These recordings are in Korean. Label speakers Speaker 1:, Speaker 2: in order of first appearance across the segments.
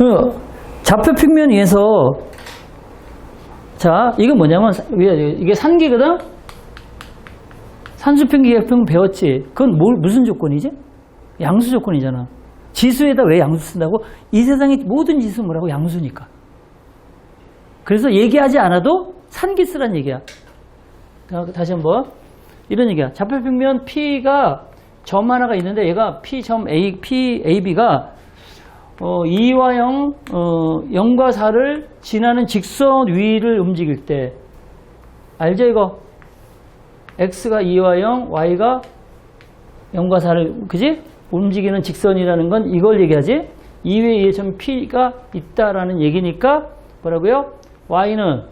Speaker 1: 어, 좌표 평면 위에서 자 이거 뭐냐면 이게 산기거든? 산수평기 역평 배웠지. 그건 뭘, 무슨 조건이지? 양수 조건이잖아. 지수에다 왜 양수 쓴다고? 이 세상의 모든 지수 뭐라고? 양수니까. 그래서 얘기하지 않아도 산기 쓰란 얘기야. 자, 다시 한번. 이런 얘기야. 좌표 평면 P가 점 하나가 있는데 얘가 P 점 A, P, AB가 어, 2와 0, 어, 0과 4를 지나는 직선 위를 움직일 때 알죠 이거? x가 2와 0, y가 0과 4를 그지? 움직이는 직선이라는 건 이걸 얘기하지 2의 2의 점 p가 있다라는 얘기니까 뭐라고요? y는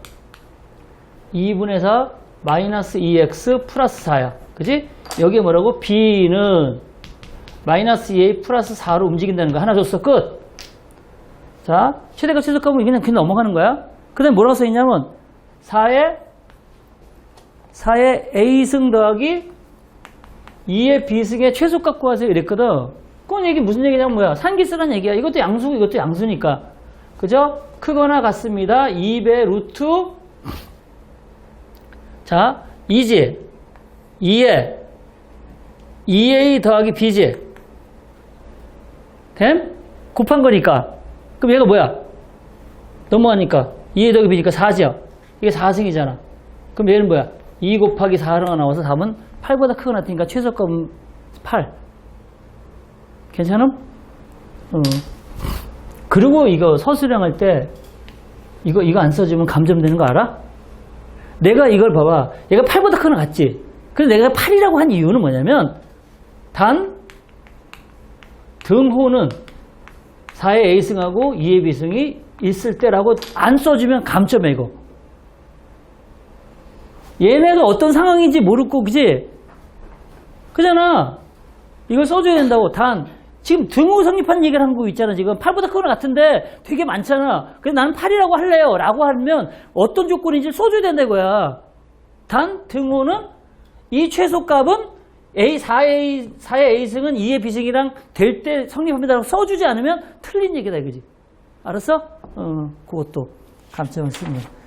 Speaker 1: 2분의 4 마이너스 2x 플러스 4야 그지? 여기에 뭐라고? b는 마이너스 2a 플러스 4로 움직인다는 거 하나 줬어 끝. 자 최대값 최소값은 그냥 그냥 넘어가는 거야. 그 다음에 뭐라고 써있냐면 4의 4의 a승 더하기 2의 b승의 최소값 구하세요 이랬거든. 그건 얘기 무슨 얘기냐면 뭐야 산기 쓰란 얘기야. 이것도 양수고 이것도 양수니까 그죠? 크거나 같습니다. 2배 루트 자 2지 2에 2a 더하기 b지 됨? 곱한 거니까. 그럼 얘가 뭐야? 넘어가니까. 2에 더하기 b니까 4죠. 이게 4승이잖아. 그럼 얘는 뭐야? 2 곱하기 4가 나와서 답은 8보다 크거나 같으니까 최소값은 8. 괜찮음? 어. 그리고 이거 서술형 할 때 이거, 이거 안 써주면 감점되는 거 알아? 내가 이걸 봐봐. 얘가 8보다 크거나 같지? 그래서 내가 8이라고 한 이유는 뭐냐면 단 등호는 4의 A승하고 2의 B승이 있을 때라고 안 써주면 감점해 이거. 얘네가 어떤 상황인지 모르고 그지? 그잖아. 이걸 써줘야 된다고. 단 지금 등호 성립한 얘기를 한 거 있잖아. 지금 8보다 크거나 같은데 되게 많잖아. 그래서 나는 8이라고 할래요. 라고 하면 어떤 조건인지 써줘야 된다 이거야. 단 등호는 이 최소값은 A 4A 4의 A승은 2의 B승이랑 될 때 성립합니다라고 써주지 않으면 틀린 얘기다 이거지. 알았어? 어, 그것도 감점을 쓰면.